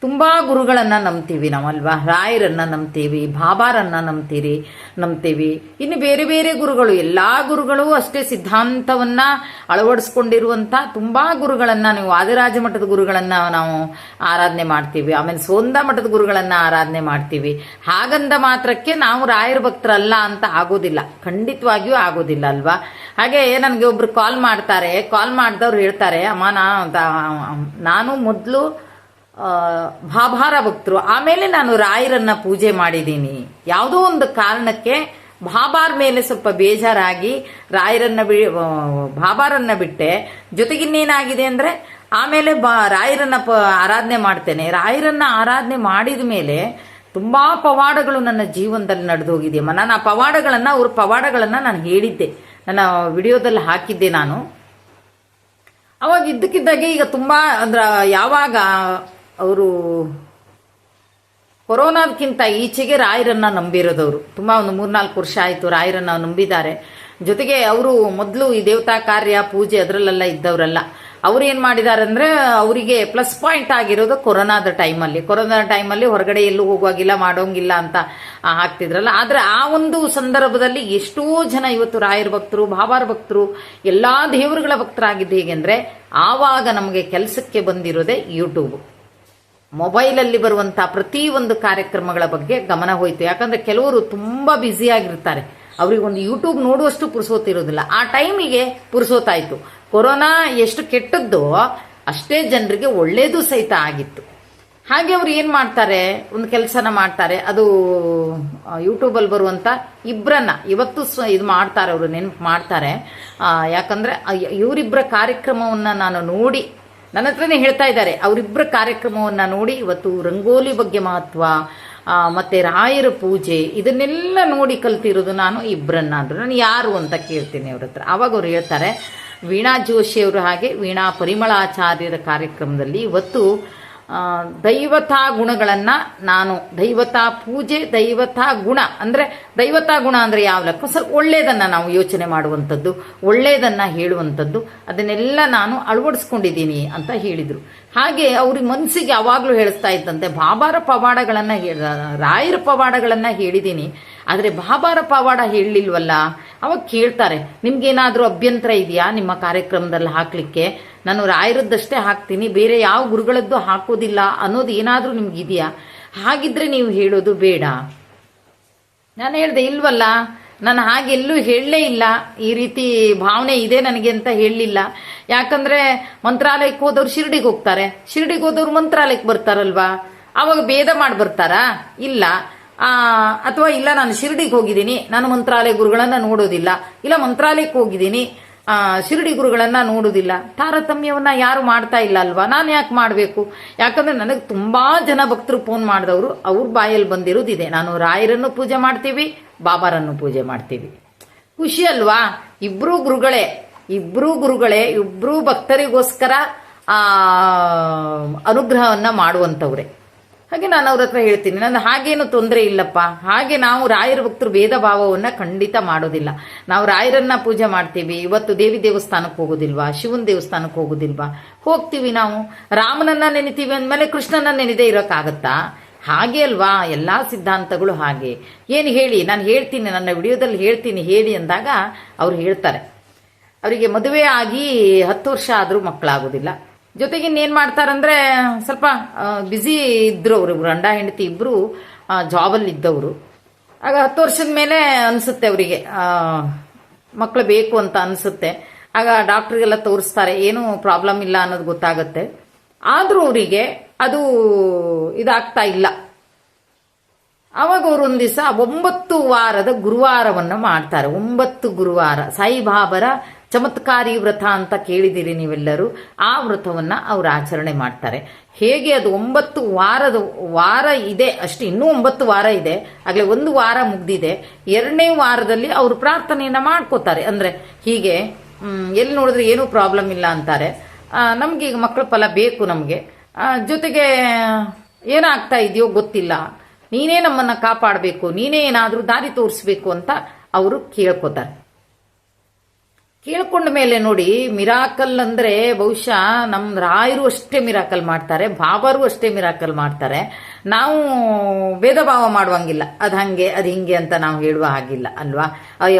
ತುಂಬಾ ಗುರುಗಳನ್ನ ನಂಬ್ತೀವಿ ನಾವಲ್ವಾ? ರಾಯರನ್ನ ನಂಬ್ತೀವಿ, ಬಾಬಾರನ್ನ ನಂಬ್ತೀರಿ, ನಂಬ್ತೀವಿ. ಇನ್ನು ಬೇರೆ ಬೇರೆ ಗುರುಗಳು, ಎಲ್ಲಾ ಗುರುಗಳು ಅಷ್ಟೇ ಸಿದ್ಧಾಂತವನ್ನ ಅಳವಡಿಸ್ಕೊಂಡಿರುವಂತ ತುಂಬಾ ಗುರುಗಳನ್ನ ನೀವು ಆದಿರಾಜ ಮಠದ ಗುರುಗಳನ್ನ ನಾವು ಆರಾಧನೆ ಮಾಡ್ತೀವಿ. ಆಮೇಲೆ ಸೋಂದ ಮಠದ ಗುರುಗಳನ್ನ ಆರಾಧನೆ ಮಾಡ್ತೀವಿ. ಹಾಗಂದ ಮಾತ್ರಕ್ಕೆ ನಾವು ರಾಯರ ಭಕ್ತರಲ್ಲ ಅಂತ ಆಗೋದಿಲ್ಲ. ಖಂಡಿತವಾಗಿಯೂ ಆಗೋದಿಲ್ಲ ಅಲ್ವಾ? ಹಾಗೆ ನನಗೆ ಒಬ್ರು ಕಾಲ್ ಮಾಡ್ತಾರೆ. ಕಾಲ್ ಮಾಡಿದವ್ರು ಹೇಳ್ತಾರೆ, ಅಮ್ಮ, ನಾ- ನಾನು ಮೊದಲು ಭಾಭಾರ ಭಕ್ತರು, ಆಮೇಲೆ ನಾನು ರಾಯರನ್ನ ಪೂಜೆ ಮಾಡಿದ್ದೀನಿ. ಯಾವುದೋ ಒಂದು ಕಾರಣಕ್ಕೆ ಭಾಬಾರ್ ಮೇಲೆ ಸ್ವಲ್ಪ ಬೇಜಾರಾಗಿ ರಾಯರನ್ನ ಬಿ ಭಾಬಾರನ್ನ ಬಿಟ್ಟೆ. ಜೊತೆಗಿನ್ನೇನಾಗಿದೆ ಅಂದ್ರೆ, ಆಮೇಲೆ ರಾಯರನ್ನ ಆರಾಧನೆ ಮಾಡ್ತೇನೆ. ರಾಯರನ್ನ ಆರಾಧನೆ ಮಾಡಿದ ಮೇಲೆ ತುಂಬಾ ಪವಾಡಗಳು ನನ್ನ ಜೀವನದಲ್ಲಿ ನಡೆದು ಹೋಗಿದೆಯಮ್ಮ ನಾನು ಆ ಪವಾಡಗಳನ್ನ, ಅವ್ರ ಪವಾಡಗಳನ್ನ ನಾನು ಹೇಳಿದ್ದೆ. ನನ್ನ ವಿಡಿಯೋದಲ್ಲಿ ಹಾಕಿದ್ದೆ ನಾನು. ಅವಾಗ ಇದ್ದಕ್ಕಿದ್ದಾಗೆ ಈಗ ತುಂಬಾ, ಅಂದ್ರ, ಯಾವಾಗ ಅವರು ಕೊರೋನಾದಕ್ಕಿಂತ ಈಚೆಗೆ ರಾಯರನ್ನ ನಂಬಿರೋದವರು. ತುಂಬಾ ಒಂದು ಮೂರ್ನಾಲ್ಕು ವರ್ಷ ಆಯ್ತು ರಾಯರನ್ನ ನಂಬಿದ್ದಾರೆ. ಜೊತೆಗೆ ಅವರು ಮೊದಲು ಈ ದೇವತಾ ಕಾರ್ಯ ಪೂಜೆ ಅದರಲ್ಲೆಲ್ಲ ಇದ್ದವರಲ್ಲ. ಅವ್ರು ಏನ್ ಮಾಡಿದ್ದಾರೆ ಅಂದ್ರೆ ಅವರಿಗೆ ಪ್ಲಸ್ ಪಾಯಿಂಟ್ ಆಗಿರೋದು ಕೊರೋನಾದ ಟೈಮಲ್ಲಿ ಕೊರೋನಾ ಟೈಮಲ್ಲಿ ಹೊರಗಡೆ ಎಲ್ಲೂ ಹೋಗುವಾಗಿಲ್ಲ, ಮಾಡೋಂಗಿಲ್ಲ ಅಂತ ಹಾಕ್ತಿದ್ರಲ್ಲ. ಆದ್ರೆ ಆ ಒಂದು ಸಂದರ್ಭದಲ್ಲಿ ಎಷ್ಟೋ ಜನ ಇವತ್ತು ರಾಯರ ಭಕ್ತರು ಭಾವಾರ ಭಕ್ತರು, ಎಲ್ಲಾ ದೇವರುಗಳ ಭಕ್ತರಾಗಿದ್ದು ಹೇಗೆಂದ್ರೆ ಆವಾಗ ನಮಗೆ ಕೆಲಸಕ್ಕೆ ಬಂದಿರೋದೇ ಯೂಟ್ಯೂಬ್ ಮೊಬೈಲಲ್ಲಿ ಪ್ರತಿ ಒಂದು ಕಾರ್ಯಕ್ರಮಗಳ ಬಗ್ಗೆ ಗಮನ ಹೋಯಿತು. ಯಾಕಂದ್ರೆ ಕೆಲವರು ತುಂಬಾ ಬ್ಯುಸಿ ಆಗಿರ್ತಾರೆ. ಅವ್ರಿಗೆ ಒಂದು ಯೂಟ್ಯೂಬ್ ನೋಡುವಷ್ಟು ಪುರುಸೋತಿರೋದಿಲ್ಲ. ಆ ಟೈಮಿಗೆ ಪುರುಸೋತಾಯ್ತು. ಕೊರೋನಾ ಎಷ್ಟು ಕೆಟ್ಟದ್ದು ಅಷ್ಟೇ ಜನರಿಗೆ ಒಳ್ಳೇದು ಸಹಿತ ಆಗಿತ್ತು. ಹಾಗೆ ಅವ್ರು ಏನ್ ಮಾಡ್ತಾರೆ? ಒಂದು ಕೆಲಸನ ಮಾಡ್ತಾರೆ. ಅದು ಯೂಟ್ಯೂಬಲ್ಲಿ ಬರುವಂತ ಇಬ್ಬರನ್ನ ಇವತ್ತು ಇದು ಮಾಡ್ತಾರೆ, ಅವರು ನೆನಪು ಮಾಡ್ತಾರೆ. ಯಾಕಂದ್ರೆ ಇವರಿಬ್ಬರ ಕಾರ್ಯಕ್ರಮವನ್ನ ನಾನು ನೋಡಿ ನನ್ನ ಹತ್ರನೇ ಹೇಳ್ತಾ ಇದ್ದಾರೆ. ಅವರಿಬ್ಬರ ಕಾರ್ಯಕ್ರಮವನ್ನ ನೋಡಿ, ಇವತ್ತು ರಂಗೋಲಿ ಬಗ್ಗೆ ಮಹತ್ವ ಮತ್ತೆ ರಾಯರ ಪೂಜೆ, ಇದನ್ನೆಲ್ಲ ನೋಡಿ ಕಲ್ತಿರೋದು ನಾನು ಇಬ್ಬರನ್ನ ಅಂದರು ನಾನು ಯಾರು ಅಂತ ಕೇಳ್ತೀನಿ ಅವ್ರ ಹತ್ರ. ಅವಾಗ ಅವ್ರು ಹೇಳ್ತಾರೆ, ವೀಣಾ ಜೋಶಿಯವರು ಹಾಗೆ ವೀಣಾ ಪರಿಮಳಾಚಾರ್ಯರ ಕಾರ್ಯಕ್ರಮದಲ್ಲಿ ಇವತ್ತು ದೈವತಾ ಗುಣಗಳನ್ನ ನಾನು, ದೈವತಾ ಪೂಜೆ, ದೈವತಾ ಗುಣ, ಅಂದ್ರೆ ದೈವತಾ ಗುಣ ಅಂದ್ರೆ ಯಾವ ಲೆಕ್ಕ? ಸ್ವಲ್ಪ ಒಳ್ಳೇದನ್ನ ನಾವು ಯೋಚನೆ ಮಾಡುವಂಥದ್ದು, ಒಳ್ಳೇದನ್ನ ಹೇಳುವಂಥದ್ದು, ಅದನ್ನೆಲ್ಲ ನಾನು ಅಳವಡಿಸ್ಕೊಂಡಿದ್ದೀನಿ ಅಂತ ಹೇಳಿದ್ರು. ಹಾಗೆ ಅವ್ರಿಗೆ ಮನಸ್ಸಿಗೆ ಯಾವಾಗಲೂ ಹೇಳಿಸ್ತಾ ಇದ್ದಂತೆ ಬಾಬಾರ ಪವಾಡಗಳನ್ನ ರಾಯರ ಪವಾಡಗಳನ್ನ ಹೇಳಿದ್ದೀನಿ, ಆದ್ರೆ ಬಾಬಾರ ಪವಾಡ ಹೇಳಲಿಲ್ವಲ್ಲ? ಅವಾಗ ಕೇಳ್ತಾರೆ, ನಿಮ್ಗೇನಾದ್ರೂ ಅಭ್ಯಂತರ ಇದೆಯಾ ನಿಮ್ಮ ಕಾರ್ಯಕ್ರಮದಲ್ಲಿ ಹಾಕ್ಲಿಕ್ಕೆ? ನಾನು ರಾಯರದ್ದಷ್ಟೇ ಹಾಕ್ತೀನಿ, ಬೇರೆ ಯಾವ ಗುರುಗಳದ್ದು ಹಾಕೋದಿಲ್ಲ ಅನ್ನೋದು ಏನಾದ್ರೂ ನಿಮ್ಗಿದೆಯಾ? ಹಾಗಿದ್ರೆ ನೀವು ಹೇಳೋದು ಬೇಡ. ನಾನು ಹೇಳ್ದೆ, ಇಲ್ವಲ್ಲ, ನಾನು ಹಾಗೆಲ್ಲೂ ಹೇಳಲೇ ಇಲ್ಲ. ಈ ರೀತಿ ಭಾವನೆ ಇದೆ ನನಗೆ ಅಂತ ಹೇಳಲಿಲ್ಲ. ಯಾಕಂದ್ರೆ ಮಂತ್ರಾಲಯಕ್ಕೆ ಹೋದವ್ರು ಶಿರ್ಡಿಗೆ ಹೋಗ್ತಾರೆ. ಶಿರ್ಡಿಗೆ ಹೋದವ್ರು ಮಂತ್ರಾಲಯಕ್ಕೆ ಬರ್ತಾರಲ್ವಾ? ಅವಾಗ ಭೇದ ಮಾಡಿ ಬರ್ತಾರಾ? ಇಲ್ಲ. ಅಥವಾ ಇಲ್ಲ, ನಾನು ಶಿರ್ಡಿಗೆ ಹೋಗಿದ್ದೀನಿ. ನಾನು ಮಂತ್ರಾಲಯ ಗುರುಗಳನ್ನ ನೋಡೋದಿಲ್ಲ. ಇಲ್ಲ, ಮಂತ್ರಾಲಯಕ್ಕೆ ಹೋಗಿದ್ದೀನಿ. ಶಿರ್ಡಿ ಗುರುಗಳನ್ನ ನೋಡುದಿಲ್ಲ. ತಾರತಮ್ಯವನ್ನ ಯಾರು ಮಾಡ್ತಾ ಇಲ್ಲ ಅಲ್ವಾ? ನಾನು ಯಾಕೆ ಮಾಡಬೇಕು? ಯಾಕಂದ್ರೆ ನನಗೆ ತುಂಬಾ ಜನ ಭಕ್ತರು ಫೋನ್ ಮಾಡಿದವರು. ಅವ್ರ ಬಾಯಲ್ಲಿ ಬಂದಿರೋದಿದೆ. ನಾನು ರಾಯರನ್ನು ಪೂಜೆ ಮಾಡ್ತೀವಿ, ಬಾಬಾರನ್ನು ಪೂಜೆ ಮಾಡ್ತೀವಿ. ಖುಷಿ ಅಲ್ವಾ? ಇಬ್ರು ಗುರುಗಳೇ ಇಬ್ರು ಗುರುಗಳೇ, ಇಬ್ರು ಭಕ್ತರಿಗೋಸ್ಕರ ಆ, ಅನುಗ್ರಹವನ್ನ ಮಾಡುವಂತವ್ರೆ. ಹಾಗೆ ನಾನು ಅವ್ರ ಹತ್ರ ಹೇಳ್ತೀನಿ, ನನ್ನ ಹಾಗೇನು ತೊಂದರೆ ಇಲ್ಲಪ್ಪ. ಹಾಗೆ ನಾವು ರಾಯರ ಭಕ್ತರು ಭೇದ ಭಾವವನ್ನ ಖಂಡಿತ ಮಾಡೋದಿಲ್ಲ. ನಾವು ರಾಯರನ್ನ ಪೂಜೆ ಮಾಡ್ತೀವಿ. ಇವತ್ತು ದೇವಿ ದೇವಸ್ಥಾನಕ್ಕೆ ಹೋಗೋದಿಲ್ವಾ? ಶಿವನ ದೇವಸ್ಥಾನಕ್ಕೆ ಹೋಗೋದಿಲ್ವಾ? ಹೋಗ್ತೀವಿ ನಾವು. ರಾಮನನ್ನ ನೆನಿತೀವಿ ಅಂದಮೇಲೆ ಕೃಷ್ಣನ ನೆನೆದೇ ಇರೋಕ್ಕಾಗತ್ತಾ? ಹಾಗೆ ಅಲ್ವಾ? ಎಲ್ಲಾ ಸಿದ್ಧಾಂತಗಳು ಹಾಗೆ. ಏನು ಹೇಳಿ? ನಾನು ಹೇಳ್ತೀನಿ, ನನ್ನ ವಿಡಿಯೋದಲ್ಲಿ ಹೇಳ್ತೀನಿ, ಹೇಳಿ ಅಂದಾಗ ಅವ್ರು ಹೇಳ್ತಾರೆ. ಅವರಿಗೆ ಮದುವೆ ಆಗಿ ಹತ್ತು ವರ್ಷ ಆದರೂ ಮಕ್ಕಳಾಗೋದಿಲ್ಲ. ಜೊತೆಗೆ ಇನ್ನೇನು ಮಾಡ್ತಾರಂದ್ರೆ, ಸ್ವಲ್ಪ ಬ್ಯುಸಿ ಇದ್ರು ಅವರು ಗಂಡ, ಹೆಂಡತಿ ಇಬ್ರು ಜಾಬಲ್ಲಿ ಇದ್ದವರು. ಆಗ ಹತ್ತು ವರ್ಷದ ಮೇಲೆ ಅನಿಸುತ್ತೆ ಅವರಿಗೆ ಮಕ್ಕಳು ಬೇಕು ಅಂತ ಅನಿಸುತ್ತೆ. ಆಗ ಡಾಕ್ಟ್ರಿಗೆಲ್ಲ ತೋರಿಸ್ತಾರೆ, ಏನೂ ಪ್ರಾಬ್ಲಮ್ ಇಲ್ಲ ಅನ್ನೋದು ಗೊತ್ತಾಗುತ್ತೆ. ಆದರೂ ಅವರಿಗೆ ಅದು ಇದಾಗ್ತಾ ಇಲ್ಲ. ಅವಾಗ ಅವರು ಒಂದು ದಿವಸ ಒಂಬತ್ತು ವಾರದ ಗುರುವಾರವನ್ನು ಮಾಡ್ತಾರೆ, ಒಂಬತ್ತು ಗುರುವಾರ. ಸಾಯಿಬಾಬರ ಚಮತ್ಕಾರಿ ವ್ರತ ಅಂತ ಕೇಳಿದ್ದೀರಿ ನೀವೆಲ್ಲರೂ, ಆ ವ್ರತವನ್ನು ಅವರು ಆಚರಣೆ ಮಾಡ್ತಾರೆ. ಹೇಗೆ ಅದು ಒಂಬತ್ತು ವಾರದ, ವಾರ ಇದೆ ಅಷ್ಟು, ಇನ್ನೂ ಒಂಬತ್ತು ವಾರ ಇದೆ, ಆಗಲೇ ಒಂದು ವಾರ ಮುಗ್ದಿದೆ, ಎರಡನೇ ವಾರದಲ್ಲಿ ಅವರು ಪ್ರಾರ್ಥನೆಯನ್ನು ಮಾಡ್ಕೋತಾರೆ. ಅಂದರೆ ಹೀಗೆ ಎಲ್ಲಿ ನೋಡಿದ್ರೆ ಏನೂ ಪ್ರಾಬ್ಲಮ್ ಇಲ್ಲ ಅಂತಾರೆ. ನಮ್ಗೆ ಈಗ ಮಕ್ಕಳ ಫಲ ಬೇಕು ನಮಗೆ. ಜೊತೆಗೆ, ಏನಾಗ್ತಾ ಇದೆಯೋ ಗೊತ್ತಿಲ್ಲ. ನೀನೇ ನಮ್ಮನ್ನು ಕಾಪಾಡಬೇಕು, ನೀನೇ ಏನಾದರೂ ದಾರಿ ತೋರಿಸ್ಬೇಕು ಅಂತ ಅವರು ಕೇಳ್ಕೊತಾರೆ. ಕೇಳ್ಕೊಂಡ ಮೇಲೆ ನೋಡಿ ಮಿರಾಕಲ್ ಅಂದ್ರೆ ಬಹುಶಃ ನಮ್ಮ ರಾಯರು ಅಷ್ಟೇ ಮಿರಾಕಲ್ ಮಾಡ್ತಾರೆ ಬಾಬಾರು ಅಷ್ಟೇ ಮಿರಾಕಲ್ ಮಾಡ್ತಾರೆ. ನಾವು ಭೇದ ಭಾವ ಮಾಡುವಂಗಿಲ್ಲ. ಅದ್ ಹಂಗೆ, ಅದ್ ಹಿಂಗೆ ಅಂತ ನಾವು ಹೇಳುವ ಹಾಗಿಲ್ಲ, ಅಲ್ವಾ?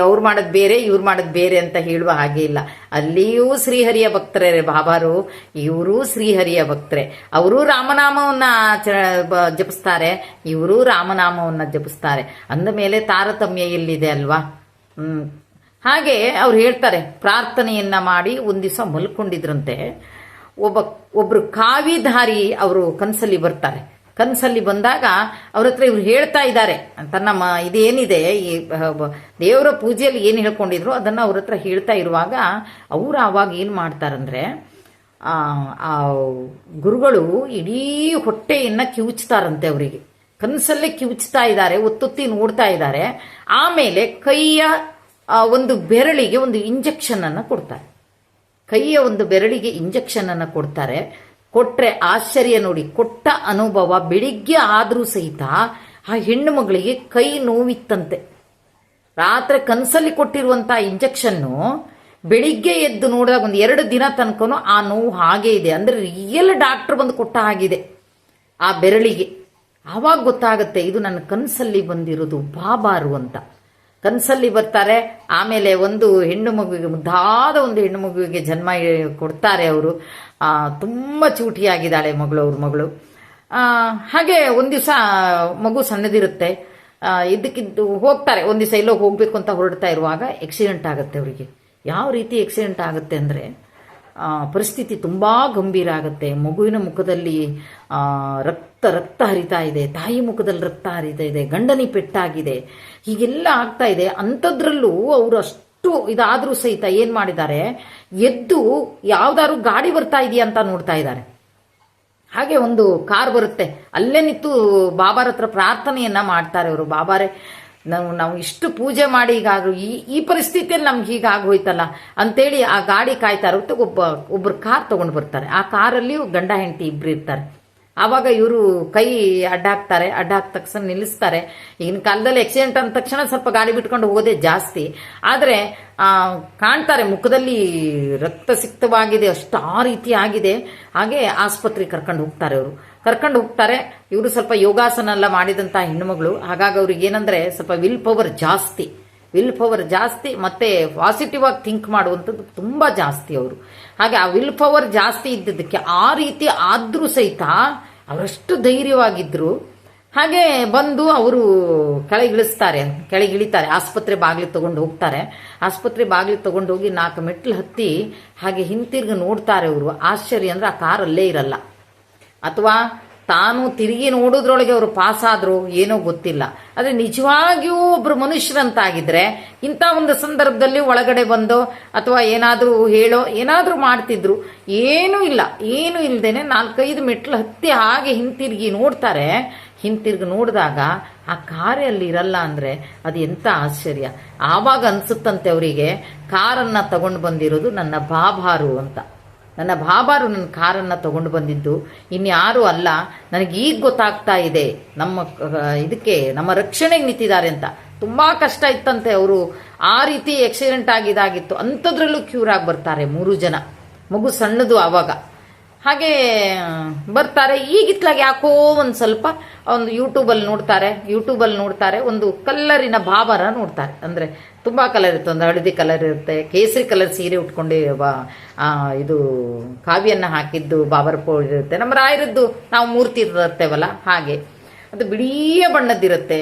ಅವ್ರು ಮಾಡೋದ್ ಬೇರೆ, ಇವ್ರು ಮಾಡೋದ್ ಬೇರೆ ಅಂತ ಹೇಳುವ ಹಾಗೆ ಇಲ್ಲ. ಅಲ್ಲಿಯೂ ಶ್ರೀಹರಿಯ ಭಕ್ತರೇ ಬಾಬಾರು ಇವರು ಶ್ರೀಹರಿಯ ಭಕ್ತರೇ. ಅವರು ರಾಮನಾಮವನ್ನ ಜಪಿಸ್ತಾರೆ, ಇವರು ರಾಮನಾಮವನ್ನ ಜಪಿಸ್ತಾರೆ. ಅಂದ ಮೇಲೆ ತಾರತಮ್ಯ ಎಲ್ಲಿದೆ ಅಲ್ವಾ? ಹ್ಮ್. ಹಾಗೆ ಅವ್ರು ಹೇಳ್ತಾರೆ, ಪ್ರಾರ್ಥನೆಯನ್ನ ಮಾಡಿ ಒಂದು ದಿವಸ ಮಲ್ಕೊಂಡಿದ್ರಂತೆ, ಒಬ್ಬ, ಒಬ್ರು ಕಾವಿಧಾರಿ ಅವರು ಕನಸಲ್ಲಿ ಬರ್ತಾರೆ. ಕನಸಲ್ಲಿ ಬಂದಾಗ ಅವ್ರ ಹತ್ರ ಇವ್ರು ಹೇಳ್ತಾ ಇದ್ದಾರೆ, ತನ್ನ ಮ, ಇದೇನಿದೆ, ಈ ದೇವರ ಪೂಜೆಯಲ್ಲಿ ಏನು ಹೇಳ್ಕೊಂಡಿದ್ರು ಅದನ್ನ ಅವ್ರ ಹತ್ರ ಹೇಳ್ತಾ ಇರುವಾಗ ಅವ್ರು ಆವಾಗ ಏನು ಮಾಡ್ತಾರಂದ್ರೆ ಆ ಗುರುಗಳು ಇಡೀ ಹೊಟ್ಟೆಯನ್ನ ಕಿವುಚ್ತಾರಂತೆ ಅವರಿಗೆ. ಕನಸಲ್ಲೇ ಕಿವುಚ್ತಾ ಇದ್ದಾರೆ, ಒತ್ತೊತ್ತಿ ನೋಡ್ತಾ ಇದ್ದಾರೆ. ಆಮೇಲೆ ಕೈಯ ಒಂದು ಬೆರಳಿಗೆ ಒಂದು ಇಂಜೆಕ್ಷನ್ ಅನ್ನ ಕೊಡ್ತಾರೆ. ಕೈಯ ಒಂದು ಬೆರಳಿಗೆ ಇಂಜೆಕ್ಷನ್ ಅನ್ನ ಕೊಡ್ತಾರೆ. ಕೊಟ್ರೆ ಆಶ್ಚರ್ಯ ನೋಡಿ, ಕೊಟ್ಟ ಅನುಭವ, ಬೆಳಿಗ್ಗೆ ಆದರೂ ಸಹಿತ ಆ ಹೆಣ್ಣು ಮಗಳಿಗೆ ಕೈ ನೋವಿತ್ತಂತೆ. ರಾತ್ರಿ ಕನಸಲ್ಲಿ ಕೊಟ್ಟಿರುವಂತಹ ಇಂಜೆಕ್ಷನ್ನು ಬೆಳಿಗ್ಗೆ ಎದ್ದು ನೋಡಿದಾಗ ಒಂದು ಎರಡು ದಿನ ತನಕನು ಆ ನೋವು ಹಾಗೆ ಇದೆ. ಅಂದ್ರೆ ರಿಯಲ್ ಡಾಕ್ಟರ್ ಬಂದು ಕೊಟ್ಟ ಹಾಗಿದೆ ಆ ಬೆರಳಿಗೆ. ಆವಾಗ ಗೊತ್ತಾಗುತ್ತೆ, ಇದು ನನ್ನ ಕನಸಲ್ಲಿ ಬಂದಿರೋದು ಬಾಬಾರು ಅಂತ. ಕನಸಲ್ಲಿ ಬರ್ತಾರೆ. ಆಮೇಲೆ ಒಂದು ಹೆಣ್ಣು ಮಗುವಿಗೆ ಮುದ್ದಾದ ಒಂದು ಹೆಣ್ಣು ಮಗುವಿಗೆ ಜನ್ಮ ಕೊಡ್ತಾರೆ ಅವರು. ತುಂಬ ಚೂಟಿಯಾಗಿದ್ದಾಳೆ ಮಗಳು ಅವ್ರ ಮಗಳು. ಹಾಗೆ ಒಂದು ದಿವಸ ಮಗು ಸಣ್ಣದಿರುತ್ತೆ. ಆ, ಇದ್ದಕ್ಕಿದ್ದು ಹೋಗ್ತಾರೆ. ಒಂದು ದಿವಸ ಎಲ್ಲೋ ಹೋಗ್ಬೇಕು ಅಂತ ಹೊರಡ್ತಾ ಇರುವಾಗ ಆಕ್ಸಿಡೆಂಟ್ ಆಗುತ್ತೆ ಅವರಿಗೆ. ಯಾವ ರೀತಿ ಆಕ್ಸಿಡೆಂಟ್ ಆಗುತ್ತೆ ಅಂದರೆ ಪರಿಸ್ಥಿತಿ ತುಂಬ ಗಂಭೀರ ಆಗುತ್ತೆ. ಮಗುವಿನ ಮುಖದಲ್ಲಿ ರಕ್ತ ರಕ್ತ ಹರಿತಾ ಇದೆ. ತಾಯಿ ಮುಖದಲ್ಲಿ ರಕ್ತ ಹರಿತಾ ಇದೆ. ಗಂಡನಿ ಪೆಟ್ಟಾಗಿದೆ. ಹೀಗೆಲ್ಲ ಆಗ್ತಾ ಇದೆ. ಅಂಥದ್ರಲ್ಲೂ ಅವರು ಅಷ್ಟು ಇದಾದರೂ ಸಹಿತ ಏನು ಮಾಡಿದ್ದಾರೆ? ಎದ್ದು ಯಾವ್ದಾದ್ರು ಗಾಡಿ ಬರ್ತಾ ಇದೆಯಾ ಅಂತ ನೋಡ್ತಾ ಇದ್ದಾರೆ. ಹಾಗೆ ಒಂದು ಕಾರ್ ಬರುತ್ತೆ. ಅಲ್ಲೇ ನಿಂತು ಬಾಬಾರ ಹತ್ರ ಪ್ರಾರ್ಥನೆಯನ್ನ ಮಾಡ್ತಾರೆ ಅವರು. ಬಾಬಾರೇ ನಾವು ನಾವು ಇಷ್ಟು ಪೂಜೆ ಮಾಡಿ ಈಗ ಈ ಈ ಪರಿಸ್ಥಿತಿಯಲ್ಲಿ ನಮ್ಗೆ ಹೀಗಾಗೋಯ್ತಲ್ಲ ಅಂತೇಳಿ ಆ ಗಾಡಿ ಕಾಯ್ತಾ ಒಬ್ಬ ಒಬ್ಬರು ಕಾರ್ ತೊಗೊಂಡು ಬರ್ತಾರೆ. ಆ ಕಾರಲ್ಲಿ ಗಂಡ ಹೆಂಡತಿ ಇಬ್ಬರು ಇರ್ತಾರೆ. ಆವಾಗ ಇವರು ಕೈ ಅಡ್ಡಾಕ್ತಾರೆ ಅಡ್ಡಾಕ್ ತಕ್ಷಣ ನಿಲ್ಲಿಸ್ತಾರೆ. ಈಗಿನ ಕಾಲದಲ್ಲಿ ಆಕ್ಸಿಡೆಂಟ್ ಅಂದ ತಕ್ಷಣ ಸ್ವಲ್ಪ ಗಾಡಿ ಬಿಟ್ಕೊಂಡು ಹೋಗೋದೇ ಜಾಸ್ತಿ. ಆದರೆ ಕಾಣ್ತಾರೆ, ಮುಖದಲ್ಲಿ ರಕ್ತ ಸಿಕ್ತವಾಗಿದೆ, ಅಷ್ಟು ಆ ರೀತಿ ಆಗಿದೆ. ಹಾಗೆ ಆಸ್ಪತ್ರೆಗೆ ಕರ್ಕೊಂಡು ಹೋಗ್ತಾರೆ ಅವರು ಕರ್ಕೊಂಡು ಹೋಗ್ತಾರೆ, ಇವರು ಸ್ವಲ್ಪ ಯೋಗಾಸನ ಎಲ್ಲ ಮಾಡಿದಂಥ ಹೆಣ್ಣುಮಗಳು. ಹಾಗಾಗಿ ಅವ್ರಿಗೆ ಏನಂದ್ರೆ ಸ್ವಲ್ಪ ವಿಲ್ ಪವರ್ ಜಾಸ್ತಿ. ವಿಲ್ ಪವರ್ ಜಾಸ್ತಿ, ಮತ್ತೆ ಪಾಸಿಟಿವ್ ಆಗಿ ಥಿಂಕ್ ಮಾಡುವಂಥದ್ದು ತುಂಬಾ ಜಾಸ್ತಿ ಅವರು. ಹಾಗೆ ಆ ವಿಲ್ ಪವರ್ ಜಾಸ್ತಿ ಇದ್ದಿದ್ದಕ್ಕೆ ಆ ರೀತಿ ಆದ್ರೂ ಸಹಿತ ಅವರಷ್ಟು ಧೈರ್ಯವಾಗಿದ್ರು, ಹಾಗೆ ಬಂದು ಅವರು ಕೆಳಗಿಳಿಸ್ತಾರೆ, ಕೆಳಗಿಳಿತಾರೆ, ಆಸ್ಪತ್ರೆ ಬಾಗಿಲು ತಗೊಂಡು ಹೋಗ್ತಾರೆ. ಆಸ್ಪತ್ರೆ ಬಾಗಿಲು ತಗೊಂಡು ಹೋಗಿ ನಾಲ್ಕು ಮೆಟ್ಲು ಹತ್ತಿ ಹಾಗೆ ಹಿಂತಿರ್ಗಿ ನೋಡ್ತಾರೆ ಅವರು. ಆಶ್ಚರ್ಯ ಅಂದ್ರೆ ಆ ಕಾರ್ ಅಲ್ಲೇ ಇರಲ್ಲ. ಅಥವಾ ತಾನು ತಿರುಗಿ ನೋಡೋದ್ರೊಳಗೆ ಅವರು ಪಾಸ್ ಆದ್ರು ಏನೋ ಗೊತ್ತಿಲ್ಲ. ಆದ್ರೆ ನಿಜವಾಗಿಯೂ ಒಬ್ರು ಮನುಷ್ಯರಂತಾಗಿದ್ರೆ ಇಂಥ ಒಂದು ಸಂದರ್ಭದಲ್ಲಿ ಒಳಗಡೆ ಬಂದೋ ಅಥವಾ ಏನಾದರೂ ಹೇಳೋ, ಏನಾದರೂ ಮಾಡ್ತಿದ್ರು, ಏನೂ ಇಲ್ಲ. ಏನು ಇಲ್ಲದೇನೆ ನಾಲ್ಕೈದು ಮೆಟ್ಲು ಹತ್ತಿ ಹಾಗೆ ಹಿಂತಿರುಗಿ ನೋಡ್ತಾರೆ. ಹಿಂತಿರುಗಿ ನೋಡಿದಾಗ ಆ ಕಾರಲ್ಲಿ ಇರಲ್ಲ ಅಂದ್ರೆ ಅದು ಎಂತ ಆಶ್ಚರ್ಯ. ಆವಾಗ ಅನ್ಸುತ್ತಂತೆ ಅವರಿಗೆ, ಕಾರನ್ನ ತಗೊಂಡು ಬಂದಿರೋದು ನನ್ನ ಬಾಬಾರು ಅಂತ. ನನ್ನ ಬಾಬಾರು ನನ್ನ ಕಾರನ್ನು ತಗೊಂಡು ಬಂದಿದ್ದು. ಇನ್ಯಾರೂ ಅಲ್ಲ, ನನಗೆ ಈಗ ಗೊತ್ತಾಗ್ತಾ ಇದೆ. ನಮ್ಮ ಇದಕ್ಕೆ ನಮ್ಮ ರಕ್ಷಣೆಗೆ ನಿಂತಿದ್ದಾರೆ ಅಂತ. ತುಂಬಾ ಕಷ್ಟ ಇತ್ತಂತೆ ಅವರು. ಆ ರೀತಿ ಆಕ್ಸಿಡೆಂಟ್ ಆಗಿದಾಗಿತ್ತು ಅಂಥದ್ರಲ್ಲೂ ಕ್ಯೂರ್ ಆಗಿ ಬರ್ತಾರೆ ಮೂರು ಜನ. ಮಗು ಸಣ್ಣದು ಆವಾಗ. ಹಾಗೆ ಬರ್ತಾರೆ. ಈಗಿತ್ಲಾಗೆ ಯಾಕೋ ಒಂದು ಸ್ವಲ್ಪ ಒಂದು ಯೂಟ್ಯೂಬಲ್ಲಿ ನೋಡ್ತಾರೆ. ಯೂಟ್ಯೂಬಲ್ಲಿ ನೋಡ್ತಾರೆ. ಒಂದು ಕಲ್ಲರಿನ ಬಾಬರ ನೋಡ್ತಾರೆ. ಅಂದರೆ ತುಂಬ ಕಲರ್ ಇರುತ್ತೆ. ಒಂದು ಹಳದಿ ಕಲರ್ ಇರುತ್ತೆ. ಕೇಸರಿ ಕಲರ್ ಸೀರೆ ಉಟ್ಕೊಂಡು ಇದು ಕಾವಿಯನ್ನು ಹಾಕಿದ್ದು ಬಾಬರ್ ಇರುತ್ತೆ. ನಮ್ಮ ರಾಯರದ್ದು ನಾವು ಮೂರ್ತಿ ಇರ್ತೇವಲ್ಲ ಹಾಗೆ. ಅದು ಬಿಳಿಯ ಬಣ್ಣದ್ದಿರುತ್ತೆ.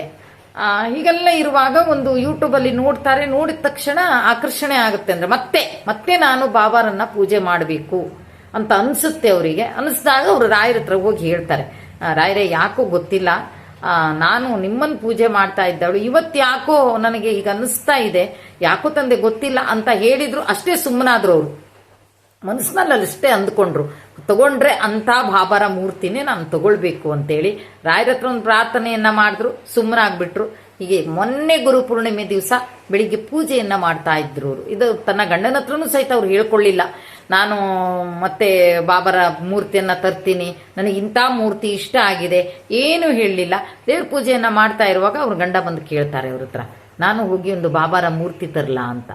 ಹೀಗೆಲ್ಲ ಇರುವಾಗ ಒಂದು ಯೂಟ್ಯೂಬಲ್ಲಿ ನೋಡ್ತಾರೆ. ನೋಡಿದ ತಕ್ಷಣ ಆಕರ್ಷಣೆ ಆಗುತ್ತೆ. ಅಂದರೆ ಮತ್ತೆ ಮತ್ತೆ ನಾನು ಬಾಬಾರನ್ನು ಪೂಜೆ ಮಾಡಬೇಕು. ಅಂತ ಅನ್ಸುತ್ತೆ ಅವರಿಗೆ. ಅನಿಸಿದಾಗ ಅವರು ರಾಯರ ಹತ್ರ ಹೋಗಿ ಹೇಳ್ತಾರೆ. ರಾಯರೇ, ಯಾಕೋ ಗೊತ್ತಿಲ್ಲ. ನಾನು ನಿಮ್ಮನ್ನು ಪೂಜೆ ಮಾಡ್ತಾ ಇದ್ದವಳು. ಇವತ್ತು ಯಾಕೋ ನನಗೆ ಈಗ ಅನಿಸ್ತಾ ಇದೆ. ಯಾಕೋ ತಂದೆ ಗೊತ್ತಿಲ್ಲ ಅಂತ ಹೇಳಿದ್ರು. ಅಷ್ಟೇ ಸುಮ್ಮನಾದ್ರು ಅವರು. ಮನಸ್ಸಿನಲ್ಲಿ ಅಷ್ಟೇ ಅಂದ್ಕೊಂಡ್ರು. ತಗೊಂಡ್ರೆ ಅಂತ ಬಾಬಾರ ಮೂರ್ತಿನೇ ನಾನು ತಗೊಳ್ಬೇಕು ಅಂತೇಳಿ ರಾಯರ ಹತ್ರ ಒಂದು ಪ್ರಾರ್ಥನೆಯನ್ನ ಮಾಡಿದ್ರು. ಸುಮ್ಮನಾಗ್ಬಿಟ್ರು ಹೀಗೆ ಮೊನ್ನೆ ಗುರು ಪೂರ್ಣಿಮೆ ದಿವಸ ಬೆಳಿಗ್ಗೆ ಪೂಜೆಯನ್ನ ಮಾಡ್ತಾ ಇದ್ರು ಅವರು. ಇದು ತನ್ನ ಗಂಡನ ಹತ್ರನೂ ಸಹಿತ ಅವ್ರು ಹೇಳ್ಕೊಳ್ಳಿಲ್ಲ. ನಾನು ಮತ್ತೆ ಬಾಬರ ಮೂರ್ತಿಯನ್ನು ತರ್ತೀನಿ. ನನಗೆ ಇಂಥ ಮೂರ್ತಿ ಇಷ್ಟ ಆಗಿದೆ. ಏನು ಹೇಳಲಿಲ್ಲ. ದೇವ್ರ ಪೂಜೆಯನ್ನು ಮಾಡ್ತಾ ಇರುವಾಗ ಅವ್ರ ಗಂಡ ಬಂದು ಕೇಳ್ತಾರೆ ಅವ್ರ ಹತ್ರ. ನಾನು ಹೋಗಿ ಒಂದು ಬಾಬಾರ ಮೂರ್ತಿ ತರಲಾ ಅಂತ.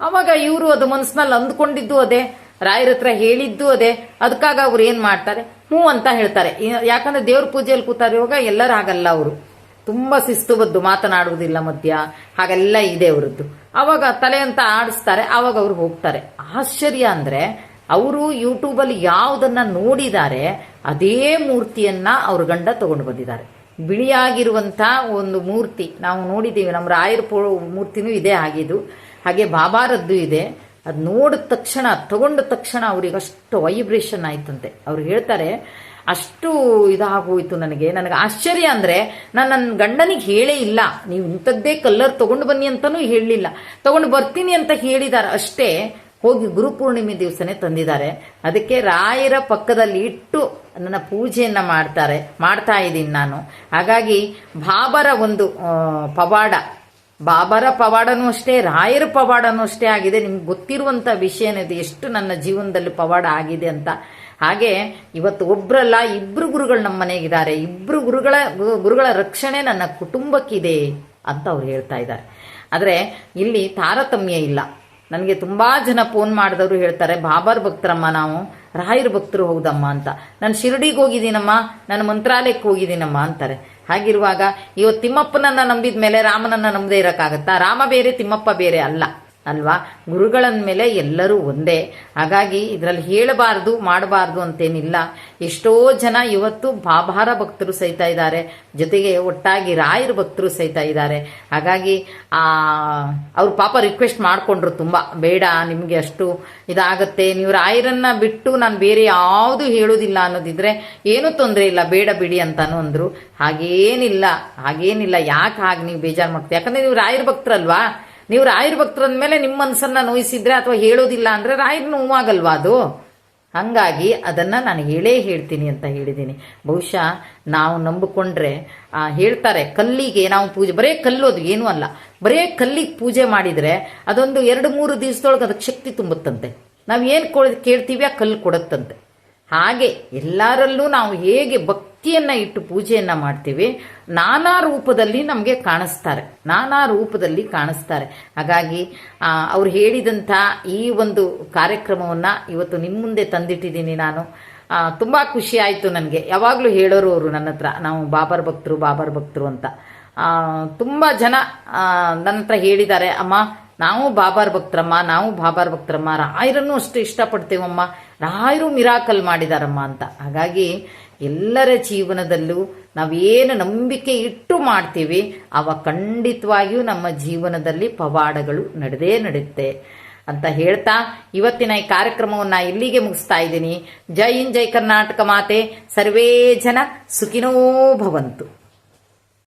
ಅವಾಗ ಇವರು ಅದು ಮನಸ್ಸಿನಲ್ಲಿ ಅಂದ್ಕೊಂಡಿದ್ದು ಅದೇ. ರಾಯರ ಹತ್ರ ಹೇಳಿದ್ದು ಅದೇ. ಅದಕ್ಕಾಗ ಅವ್ರು ಏನು ಮಾಡ್ತಾರೆ? ಹ್ಞೂ ಅಂತ ಹೇಳ್ತಾರೆ. ಯಾಕಂದರೆ ದೇವ್ರ ಪೂಜೆಯಲ್ಲಿ ಎಲ್ಲರ ಆಗಲ್ಲ ಅವರು. ತುಂಬಾ ಶಿಸ್ತುಬದ್ದು ಮಾತನಾಡುವುದಿಲ್ಲ ಮಧ್ಯ. ಹಾಗೆಲ್ಲ ಇದೆ ಅವರದ್ದು. ಅವಾಗ ತಲೆ ಅಂತ ಆಡಿಸ್ತಾರೆ, ಅವಾಗ ಅವ್ರು ಹೋಗ್ತಾರೆ. ಆಶ್ಚರ್ಯ ಅಂದ್ರೆ, ಅವರು ಯೂಟ್ಯೂಬಲ್ಲಿ ಯಾವುದನ್ನ ನೋಡಿದ್ದಾರೆ ಅದೇ ಮೂರ್ತಿಯನ್ನ ಅವ್ರ ಗಂಡ ತಗೊಂಡು ಬಂದಿದ್ದಾರೆ. ಬಿಳಿಯಾಗಿರುವಂತ ಒಂದು ಮೂರ್ತಿ, ನಾವು ನೋಡಿದ್ದೀವಿ, ನಮ್ಮ ರಾಯರ ಮೂರ್ತಿನೂ ಇದೆ ಆಗಿದ್ದು ಹಾಗೆ ಬಾಬಾರದ್ದು ಇದೆ. ಅದು ನೋಡಿದ ತಕ್ಷಣ, ತಗೊಂಡ ತಕ್ಷಣ ಅವ್ರಿಗೆ ಅಷ್ಟು ವೈಬ್ರೇಷನ್ ಆಯ್ತಂತೆ. ಅವ್ರು ಹೇಳ್ತಾರೆ ಅಷ್ಟು ಇದಾಗೋಯ್ತು ನನಗೆ. ನನಗೆ ಆಶ್ಚರ್ಯ ಅಂದ್ರೆ ನಾನು ನನ್ನ ಗಂಡನಿಗೆ ಹೇಳೇ ಇಲ್ಲ. ನೀವು ಇಂಥದ್ದೇ ಕಲ್ಲರ್ ತಗೊಂಡು ಬನ್ನಿ ಅಂತಾನೂ ಹೇಳಲಿಲ್ಲ. ತಗೊಂಡು ಬರ್ತೀನಿ ಅಂತ ಹೇಳಿದಾರೆ ಅಷ್ಟೇ ಹೋಗಿ ಗುರುಪೂರ್ಣಿಮೆ ದಿವಸನೇ ತಂದಿದ್ದಾರೆ. ಅದಕ್ಕೆ ರಾಯರ ಪಕ್ಕದಲ್ಲಿ ಇಟ್ಟು ನನ್ನ ಪೂಜೆಯನ್ನು ಮಾಡ್ತಾರೆ, ಮಾಡ್ತಾ ಇದ್ದೀನಿ ನಾನು. ಹಾಗಾಗಿ ಬಾಬರ ಒಂದು ಪವಾಡ. ಬಾಬರ ಪವಾಡನೂ ಅಷ್ಟೇ, ರಾಯರ ಪವಾಡನೂ ಅಷ್ಟೇ ಆಗಿದೆ. ನಿಮ್ಗೆ ಗೊತ್ತಿರುವಂತ ಇದು ಎಷ್ಟು ನನ್ನ ಜೀವನದಲ್ಲಿ ಪವಾಡ ಆಗಿದೆ ಅಂತ. ಹಾಗೆ ಇವತ್ತು ಒಬ್ರಲ್ಲ ಇಬ್ರು ಗುರುಗಳು ನಮ್ಮ ಮನೆಗಿದ್ದಾರೆ. ಇಬ್ರು ಗುರುಗಳ ಗುರುಗಳ ರಕ್ಷಣೆ ನನ್ನ ಕುಟುಂಬಕ್ಕಿದೆ ಅಂತ ಅವ್ರು ಹೇಳ್ತಾ ಇದ್ದಾರೆ. ಆದರೆ ಇಲ್ಲಿ ತಾರತಮ್ಯ ಇಲ್ಲ. ನನಗೆ ತುಂಬಾ ಜನ ಫೋನ್ ಮಾಡಿದವರು ಹೇಳ್ತಾರೆ, ಬಾಬರ್ ಭಕ್ತರಮ್ಮ ನಾವು ರಾಯರ್ ಭಕ್ತರು ಹೌದಮ್ಮ ಅಂತ. ನಾನು ಶಿರಡಿಗೆ ಹೋಗಿದ್ದೀನಮ್ಮ, ನಾನು ಮಂತ್ರಾಲಯಕ್ಕೆ ಹೋಗಿದ್ದೀನಮ್ಮ ಅಂತಾರೆ. ಹಾಗಿರುವಾಗ ಇವತ್ತು ತಿಮ್ಮಪ್ಪನನ್ನ ನಂಬಿದ ಮೇಲೆ ರಾಮನನ್ನ ನಂಬದೇ ಇರೋಕ್ಕಾಗತ್ತಾ? ರಾಮ ಬೇರೆ, ತಿಮ್ಮಪ್ಪ ಬೇರೆ ಅಲ್ಲ. ಅಲ್ವಾ? ಗುರುಗಳನ್ ಮೇಲೆ ಎಲ್ಲರೂ ಒಂದೇ. ಹಾಗಾಗಿ ಇದರಲ್ಲಿ ಹೇಳಬಾರ್ದು, ಮಾಡಬಾರ್ದು ಅಂತೇನಿಲ್ಲ. ಎಷ್ಟೋ ಜನ ಇವತ್ತು ಬಾಬಾರ ಭಕ್ತರು ಸಹಿತ ಇದ್ದಾರೆ. ಜೊತೆಗೆ ಒಟ್ಟಾಗಿ ರಾಯರ ಭಕ್ತರು ಸಹಿತ ಇದ್ದಾರೆ. ಹಾಗಾಗಿ, ಆ, ಅವ್ರು ಪಾಪ ರಿಕ್ವೆಸ್ಟ್ ಮಾಡಿಕೊಂಡ್ರು ತುಂಬಾ. ಬೇಡ, ನಿಮಗೆ ಅಷ್ಟು ಇದಾಗತ್ತೆ. ನೀವು ರಾಯರನ್ನ ಬಿಟ್ಟು ನಾನು ಬೇರೆ ಯಾವುದು ಹೇಳೋದಿಲ್ಲ ಅನ್ನೋದಿದ್ರೆ ಏನೂ ತೊಂದರೆ ಇಲ್ಲ. ಬೇಡ ಬಿಡಿ ಅಂತಾನು ಅಂದ್ರು. ಹಾಗೇನಿಲ್ಲ. ಹಾಗೇನಿಲ್ಲ. ಯಾಕೆ ಹಾಗೆ ನೀವು ಬೇಜಾರು ಮಾಡ್ತೀವಿ ಯಾಕಂದ್ರೆ ನೀವು ರಾಯರ ಭಕ್ತರಲ್ವಾ? ನೀವು ರಾಯರ ಭಕ್ತರಂದ್ಮೇಲೆ ನಿಮ್ಮ ಮನಸ್ಸನ್ನ ನೋಯಿಸಿದ್ರೆ ಅಥವಾ ಹೇಳೋದಿಲ್ಲ ಅಂದ್ರೆ ರಾಯರ್ ನೋವಾಗಲ್ವಾ ಅದು? ಹಂಗಾಗಿ ಅದನ್ನ ನಾನು ಹೇಳೇ ಹೇಳ್ತೀನಿ ಅಂತ ಹೇಳಿದ್ದೀನಿ. ಬಹುಶಃ ನಾವು ನಂಬಿಕೊಂಡ್ರೆ ಆ, ಹೇಳ್ತಾರೆ ಕಲ್ಲಿಗೆ ನಾವು ಪೂಜೆ ಬರೇ ಕಲ್ಲು ಅದು ಏನೂ ಅಲ್ಲ. ಬರೇ ಕಲ್ಲಿಗೆ ಪೂಜೆ ಮಾಡಿದ್ರೆ ಅದೊಂದು ಎರಡು ಮೂರು ದಿವಸದೊಳಗೆ ಅದಕ್ಕೆ ಶಕ್ತಿ ತುಂಬುತ್ತಂತೆ. ನಾವು ಏನು ಕೇಳ್ತೀವಿ ಆ ಕಲ್ಲು ಕೊಡುತ್ತಂತೆ. ಹಾಗೆ ಎಲ್ಲರಲ್ಲೂ ನಾವು ಹೇಗೆ ಭಕ್ತಿಯನ್ನ ಇಟ್ಟು ಪೂಜೆಯನ್ನ ಮಾಡ್ತೀವಿ. ನಾನಾ ರೂಪದಲ್ಲಿ ನಮಗೆ ಕಾಣಿಸ್ತಾರೆ. ನಾನಾ ರೂಪದಲ್ಲಿ ಕಾಣಿಸ್ತಾರೆ. ಹಾಗಾಗಿ ಅವ್ರು ಹೇಳಿದಂಥ ಈ ಒಂದು ಕಾರ್ಯಕ್ರಮವನ್ನ ಇವತ್ತು ನಿಮ್ಮ ಮುಂದೆ ತಂದಿಟ್ಟಿದ್ದೀನಿ ನಾನು. ತುಂಬಾ ಖುಷಿ ಆಯ್ತು ನನಗೆ. ಯಾವಾಗಲೂ ಹೇಳೋರು ಅವರು ನನ್ನ ಹತ್ರ. ನಾವು ಬಾಬರ್ ಭಕ್ತರು ಬಾಬರ್ ಭಕ್ತರು ಅಂತ. ತುಂಬಾ ಜನ ನನ್ನ ಹತ್ರ ಹೇಳಿದ್ದಾರೆ, ಅಮ್ಮ, ನಾವು ಬಾಬಾರ್ ಭಕ್ತರಮ್ಮ, ನಾವು ಬಾಬಾರ್ ಭಕ್ತರಮ್ಮ, ರಾಯರನ್ನು ಅಷ್ಟು ಇಷ್ಟಪಡ್ತೇವಮ್ಮ. ರಾಯರು ಮಿರಾಕಲ್ ಮಾಡಿದಾರಮ್ಮ ಅಂತ. ಹಾಗಾಗಿ ಎಲ್ಲರ ಜೀವನದಲ್ಲೂ ನಾವೇನು ನಂಬಿಕೆ ಇಟ್ಟು ಮಾಡ್ತೀವಿ, ಅವ ಖಂಡಿತವಾಗಿಯೂ ನಮ್ಮ ಜೀವನದಲ್ಲಿ ಪವಾಡಗಳು ನಡೆದೇ ನಡೆಯುತ್ತೆ. ಅಂತ ಹೇಳ್ತಾ ಇವತ್ತಿನ ಈ ಕಾರ್ಯಕ್ರಮವನ್ನ ಇಲ್ಲಿಗೆ ಮುಗಿಸ್ತಾ ಇದ್ದೀನಿ. ಜೈ ಇನ್ ಜೈ ಕರ್ನಾಟಕ ಮಾತೆ. ಸರ್ವೇ ಜನ ಸುಖಿನೋ ಭವಂತು.